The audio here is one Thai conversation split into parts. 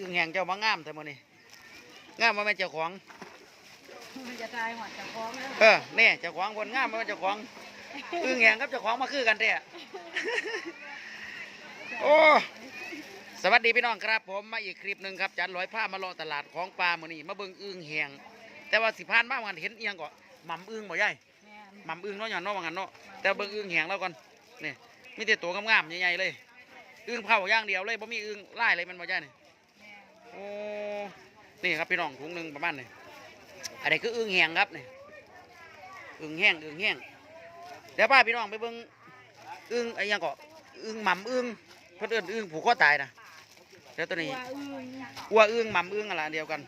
อึ่งแหงเจ้ามางามแต่มื้อนี้งามมาแม่นเจ้าของมันจะตายหมดจากฟ้องแล้วเออแน่เจ้าของคนงามมาแม่นเจ้าของอึ่งแหงกับเจ้าของมาคือกันแท้โอ้สวัสดีพี่น้องครับ ผมมาอีกคลิปหนึ่งครับจันร้อยผ้ามาเลาะตลาดของปลามื้อนี้มาเบิ่งอึ่งแหงแต่ว่าสิพานมาวันเห็นเอียงก็หม่ำอึ่งบ่ใหญ่แม่นหม่ำอึ่งเนาะอย่างเนาะว่างั้นเนาะแต่เบิ่งอึ่งแหงแล้วก่อนนี่มีแต่ตัวงามๆใหญ่ๆเลยอึ่งเผาอย่างเดียวเลยบ่มีอึ่งลายเลยมันบ่ใหญ่นี่แม่น โอ้นี่ครับพี่น้องถุงหนึ่งประมาณนี่อันนี้คืออึ่งแห้งครับนี่อึ่งแห้งอึ่งแห้งเดี๋ยวป้าพี่น้องไปเบิ่งอึ่งไอ้ยังก็อึ่งหม่ำอึ่งเพิ่อิ้นอึ่งผูกคอตายนะเดี๋ยวตัวนี้อัวอึ่งหม่ำอึ่งอะไรเดียวกัน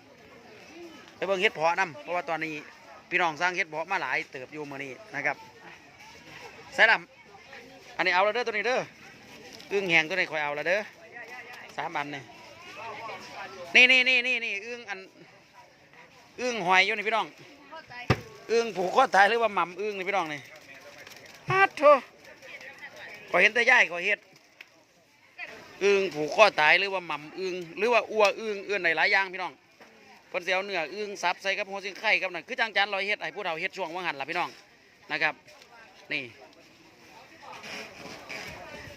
ไปเบิ่งเห็ดเพาะนํเพราะว่าตอนนี้พี่น้องสร้างเห็ดเพาะมาหลายเติบอยู่มื้อนี้นะครับใส่ลำอันนี้เอาแล้วเด้อตัวนี้เด้ออึ่งแห้งตัวนี้คอยเอาแล้วเด้อสามอันนี่ นี่นี่นี่นี่นี่อึ่งอันอึ่งหอยอยู่นี่พี่น้องเข้าใจอึ่งผูกคอตายหรือว่าหม่ำอึ่งนี่พี่น้องนี่ฮัดโถก็เห็นแต่ย่ายก็เฮ็ดอึ่งผูกคอตายหรือว่าหม่ำอึ่งหรือว่าอัวอึ่งเอื้อนในหลายอย่างพี่น้องเพิ่นสิเอาเนื้ออึ่งสับใส่กับหัวสิงไข่กับนั่นคือจังจันลอยเฮ็ดให้ผู้เฒ่าเฮ็ดช่วงว่างหันล่ะพี่น้องนะครับ นี่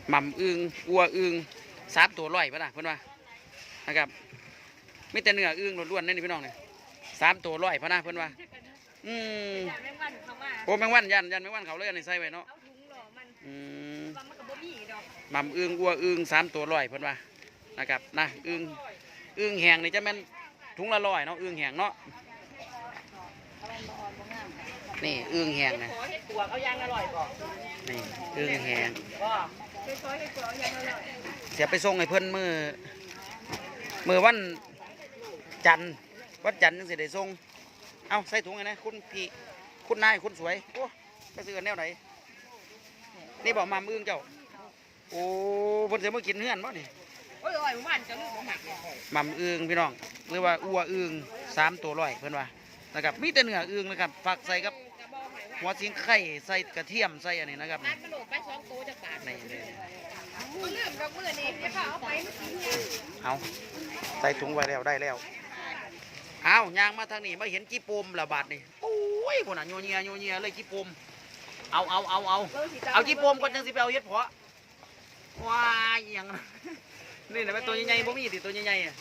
หม่ำอึ่งอัวอึ่งสามตัวร้อยป่ะนะเพิ่นว่า นะครับมีแต่เนื้ออึ่งล้วนๆนี่พี่น้องนี่สามตัวร้อยพะนะเพิ่นว่า อืมอยากแม่งวันเขาว่าโอ้แมงวันยันยันแมงวันเขาเลยอันนี้ใส่ไว้เนาะเอาถุงหล่อมันอืมว่ามันก็บ่มีดอกหม่ำอึ่งอัวอึ่งสามตัวร้อยเพิ่นว่านะครับนะอึ่งอึ่งแห้งนี่จะแม่นถุงละร้อยเนาะอึ่งแห้งเนาะเอามันบ่อ่อนบ่งามนี่อึ่งแห้งนะขอเฮ็ดตัวเขายังอร่อยบ่นี่อึ่งแห้งบ่เฮ็ดขอเฮ็ดตัวยังอร่อยเสียไปส่งให้เพิ่นมือ มือวันจันทร์วันจันทร์จังสิได้ส่งเอาใส่ถุงไงนะคุณพี่คุณนายคุณสวยโอ้ไปซื้อกันแนวไหนนี่บอกหม่ำอึ่งเจ้าโอ้เพิ่นสิมากินเฮือนบ่นี่โอ้ยอร่อยหมู่บ้านจะลืมบ่หมักเลยหม่ำอึงพี่น้องหรือว่าอัวอึงสามตัวร้อยเพื่อนว่านะครับมีแต่เนื้ออึงนะครับฝักใส่กับจะบ่ให้ว่าหัวสิงไข่ใส่กระเทียมใส่อันนี้นะครับร้าน เอาไปมากินเนี่ยเอาใส่ถุงไว้แล้วได้แล้ว เอายางมาทางนี้มาเห็นกี่ปมระบาดนี่โอ้ยคนน่ะโยเนียโยเนียเลยกี่ปมเอาเอาเอาเอาเอากี่ปมก่อนจังสิไปเอาเฮ็ดเพาะว้ายอหยังนั้นนี่นะแม่ตัวใหญ่ๆบ่มีติตัวใหญ่ๆอะ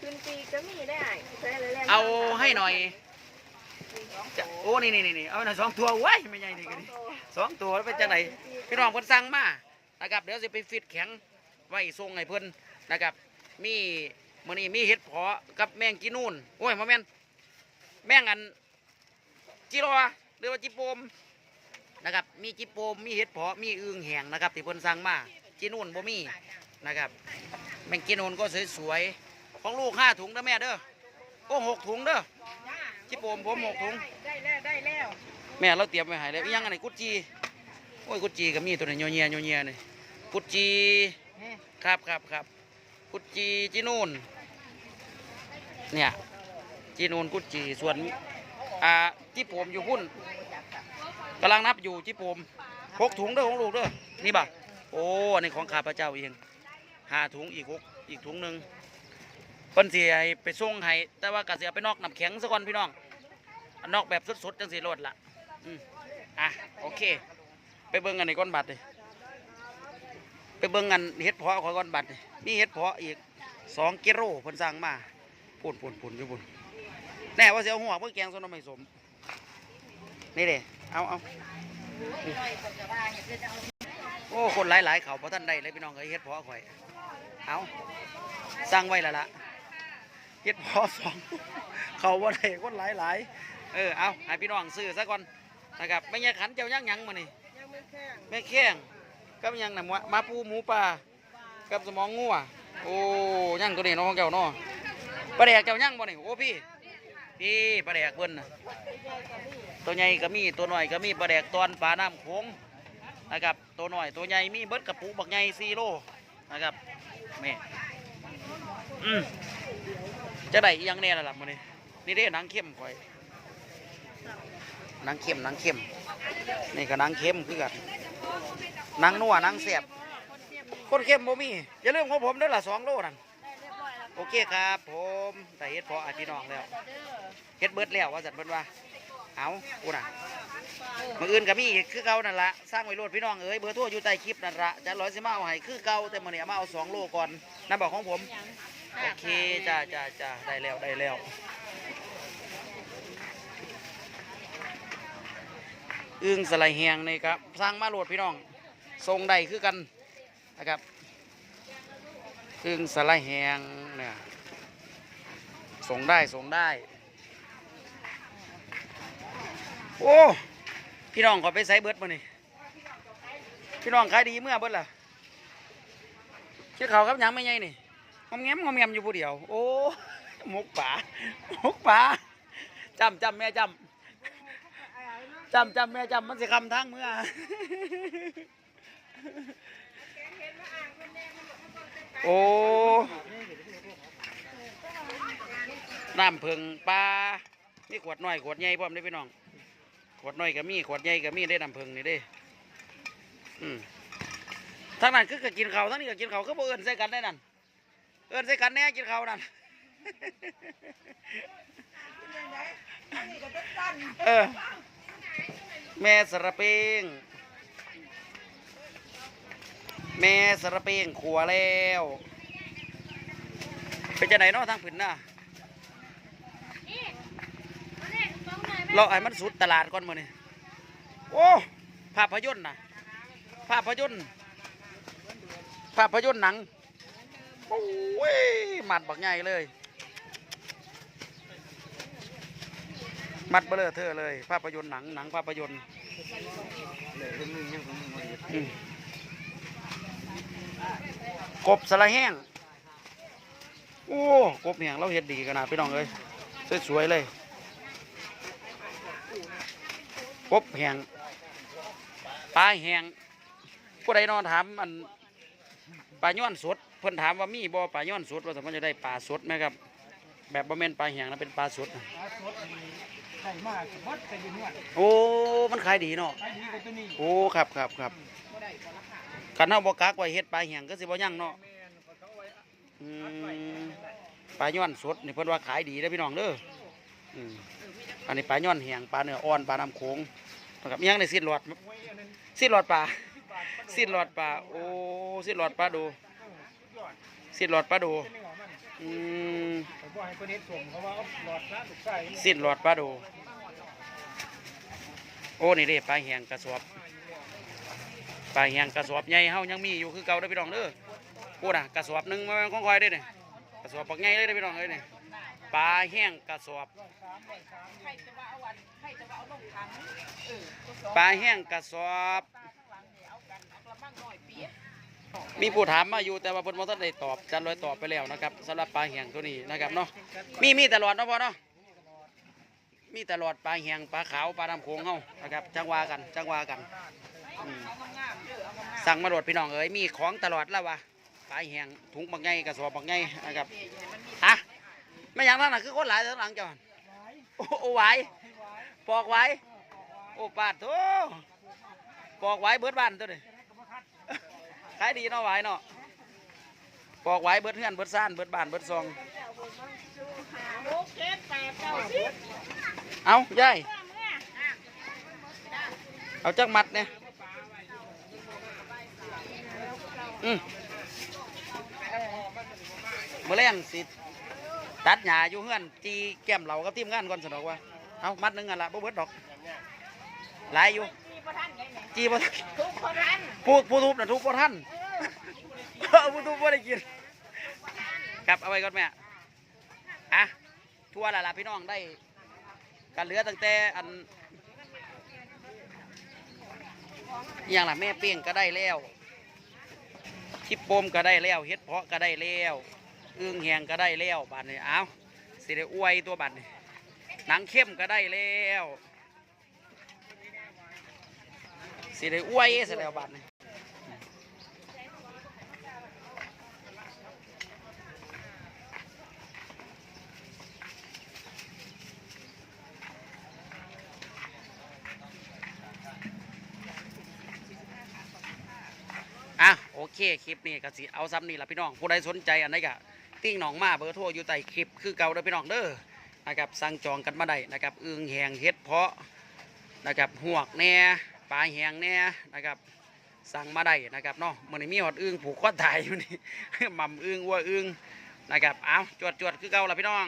คืนปีก็มีได้ใช้เลยแหละเอาให้หน่อยจะโอ้นี่นี่นี่เอาหน่อยสองตัวว้ายไม่ใหญ่นี่กันสองตัวแล้วเป็นจังไหนพี่น้องเพิ่นสั่งมา นะครับ เดี๋ยวสิไปฟิตแข็งไว้ส่งให้เพิ่นนะครับ มีมื้อนี้มีเห็ดเพาะกับแมงกีนูนโอ้ยบ่แม่นแมงอันจิรอหรือว่าจิโปมนะครับ มีจิโปมมีเห็ดเพาะมีอึ่งแห้งนะครับที่เพิ่นสั่งมาจีนูนบ่มีนะครับแมงกีนูนก็สวยๆของลูกห้าถุงเด้อแม่เด้อก็หกถุงเด้อจิโปมผมหกถุงได้แล้วได้แล้วแม่เราเตรียมไว้ให้แล้วอีหยังอันนี้กุดจีโอ้ยกุดจีก็มีตัวนี้โยเนียโยเนียนี่ กุจีครับครับครับกุจีจีนูนเนี่ยจีนูนกุจีส่วนอ่าจีโปมอยู่พุ่นกำลังนับอยู่จีโปมหกถุงเด้อของลูกเด้อนี่บ่ะโอ้อันนี้ของข้าพเจ้าเองหาถุงอีกหกอีกถุงหนึ่งเพิ่นสิให้ไปส่งให้แต่ว่ากะสิเอาไปนอกน้ำแข็งซะก่อนพี่น้องนอกแบบสดๆจังสีโลดละอืมอะโอเค ไปเบิ่งอันในก้อนบัตรเลย ไปเบิ่งอันเฮ็ดเพาะของก้อนบัตรนี่มีเฮ็ดเพาะอีกสองกิโลเพิ่นสั่งมาปุ่นปุ่นปุ่นอยู่ปุ่นแน่ว่าเสียวหัวเพื่อแกงส้นน้ำไม่สม นี่เด้เอาเอาโอ้คนหลายๆเขาพอท่านได้เลยพี่น้องเอ้ยเฮ็ดเพาะข่อย เอาสั่งไว้แล้วล่ะเฮ็ดเพาะสองเขาว่าได้คนหลายๆเออเอาให้พี่น้องซื้อซะก่อนนะครับไม่ใช่ขันเจ้าย่างหยังมานี่ยังไม่แข็งแม่แข้ง กับยังนะหมูมาปูหมูปลากับสมองงัวโอ้ย่างตัวนี้น้องเจ้าเนาะปลาแดกเจ้าย่างบ่นี่โอ้พี่พี่ปลาแดกเบิ่นน่ะตัวใหญ่ก็มีตัวหน้อยก็มีปลาแดกตอนปลาน้ำโขงนะครับตัวหน้อยตัวใหญ่มีเบิดกระปุกบักใหญ่4โลนะครับแม่จะได้ยังแน่ล่ะล่ะมื้อนี้นี่เด้หนังเข้มข่อย นังเข้มนังเข้มนี่ก็นังเข้มคือกันนังนัวนังเสียบคนเข้มบ่มีอย่าลืมของผมเด้อละสองโลนั่นโอเคครับผมแต่เฮ็ดพออาพี่น้องแล้วเฮ็ดเบิดแล้วว่าจัดเบิดว่าเอากูน่ะมืออื่นก็มีอีกคือเก่านั่นละสร้างไว้โลดพี่น้องเอ้ยเบอร์โทรอยู่ใต้คลิปนั่นละจะร้อยสิมาเอาให้คือเก่าแต่มื้อนี้เอามาเอาสองโลก่อนนั่นบอกของผมโอเคจ้าจ้าจ้าได้แล้วได้แล้ว อึ้งสไลด์แหงนี่ครับสร้างมาโหลดพี่น้องทรงใดคือกันนะครับอึ้งสไลด์แหงเนี่ยส่งได้ส่งได้ โอ้พี่น้องขอไปใส่เบิดมานี่พี่น้องขายดีเมื่อเบิดล่ะเชื่อเขาครับยังไม่ไงนี่งอมแงมงอมแงมอยู่ผู้เดียว โอ้หมกป่าหมกป่าจำจำแม่จำ จำจำแม่จำมันสิคำทั้งเมื่อโอ้น้ำเพิงปลามีขวดน้อยขวดใหญ่พร้อมได้อพี่น้อง ขวดน้อยก็มีขวดใหญ่ก็มีได้น้ำผึ้งนี่เด้อืมทางนั้นคือก็กินเขาวทั้งนี้ก็กินเขาวก็บ่เอิ้นใส่กันได้นั่นเอิ้นใส่กันแน่กินเขาวนั่นเออ แม่สระเปงแม่สระเปงขัวแล้วเป็นจะไหนเนาะทางผืนน่ะเราไอ้มันสุดตลาดก่อนมือนี่โอ้ภาพยนตร์นะภาพยนตร์ภาพยนตร์หนังโอ้ยหมัดบักใหญ่เลย มัดเบลอเธอเลย ภาพยนตร์หนังหนังภาพยนตร์กบสละแห้ง โอ้กบแห้งเราเห็ดดีขนาดพี่น้องเลยสวยๆเลยกบแหงปลาแหงผู้ใดนอนถามอันปลาย้อนสดเพิ่นถามว่ามีบ่อปลาย้อนสดว่าสมมติจะได้ปลาสดไหมครับ แบบบ่แม่นปลาแหงนะเป็นปลาสด สดนี่ไข่มากสมมติจะอยู่นวดโอ้ มันขายดีเนาะไข่ดีกว่าตัวนี้โอ้ ครับครับครับคันเฮาบ่กักไว้เฮ็ดปลาแหงก็สิบ่ยั่งเนาะแม่นก็เขาไว้อืมปลาย้อนสดนี่เพิ่นว่าขายดีเด้อพี่น้องเด้ออืมอันนี้ปลาย้อนแหงปลาเนื้ออ่อนปลาน้ำโขงนะครับอิหยังในสิ้นหลอดไว้อันนั้นสิ้นหลอดปลาสิบบาทปลาดุกสิ้นหลอดปลา โอ้สิ้นหลอดปลาดูเออสุดยอดสิ้นหลอดปลาดูเป็นเนื้อมันอืมผมบอกให้คนนี้ส่งเขาว่าเอาหลอดนะลูกไส้สิ้นหลอดปลาดู โอ้ นี่เด้ปลาแหงกระสอบปลาแหงกระสอบใหญ่เฮายังมีอยู่คือเก่าเด้อพี่น้องเด้อพูดน่ะกระสอบหนึ่งมาของคอยได้เนี่ยกระสอบปักใหญ่เลยเด้อพี่น้องเอ้ยนี่ปลาแห้งกระสอบปลาแห้งกระสอบมีผู้ถามมาอยู่แต่ว่าเพิ่นบ่ทันได้ตอบจันลอยตอบไปแล้วนะครับสำหรับปลาแห้งตัวนี้นะครับเนาะมีมีตลอดเนาะพ่อเนาะ มีตลอดปลาแหงปลาขาวปลาดำโขงเฮานะครับจังวากันจังวากันอืมสั่งมาโดดพี่น้องเอ้ยมีของตลอดแล้ววะปลาแหงถุงบักไงกระสอบบักไงนะครับฮะไม่อย่างนั้นนะคือคนหลายทางหลังจ้าหั่นโอ้โอ้ไหวปอกไหวโอ้ปาดโถปอกไหวเบิดบ้านตัวนี้ขายดีเนาะไหวเนาะ อกไหวเบิดเฮือนเบิดซ่านเบิดบ้านเบิดซอง หกเจ็ดแปดเก้าสิบเอายายเมื่อเอาจักมัดเนี่ยอืมมื่อแรงสิตัดหญ้าอยู่เฮือนจีแก้มเหล่ากับทีมงานก่อนสนอกว่าเอามัดหนึงอะละบ่เบิดดอกหลายอยู่มีประทันไงเนี่ยจีบ่ทันทุกประทัน ผู้ผู้ทุบน่ะทุบบ่ทันผู้ทุบบ่ได้กิน ครับเอาไว้ก่อนแม่อะทั่วละล่ะพี่น้องได้กันเหลือตั้งแต่อันอย่างล่ะแม่เปี้ยงก็ได้แล้วชิปโปมก็ได้แล้วเฮ็ดเพาะก็ได้แล้วอึ้งแหงก็ได้แล้วบัดนี้เอาสิได้อวยตัวบัดนี้หนังเข้มก็ได้แล้วสิได้อวยซะแล้วบัดนี้ เคคลิปนี้ก็สิเอาซ้ำนี่ละพี่น้องผู้ใดสนใจอันไหนก็ติ้งหนองมาเบอร์โทรอยู่ใต้คลิปคือเก่าเด้อพี่น้องเด้อนะครับสั่งจองกันมาได้นะครับอึงแหงเฮ็ดเพาะนะครับหวกแหน่ปลาแหงแน่นะครับสั่งมาได้นะครับเนาะมันนี้มีหอดอึงผูกข้อตายอยู่นี่หม่ำอึงวัวอึงนะครับเอาจวดจวดคือเก่าละพี่น้อง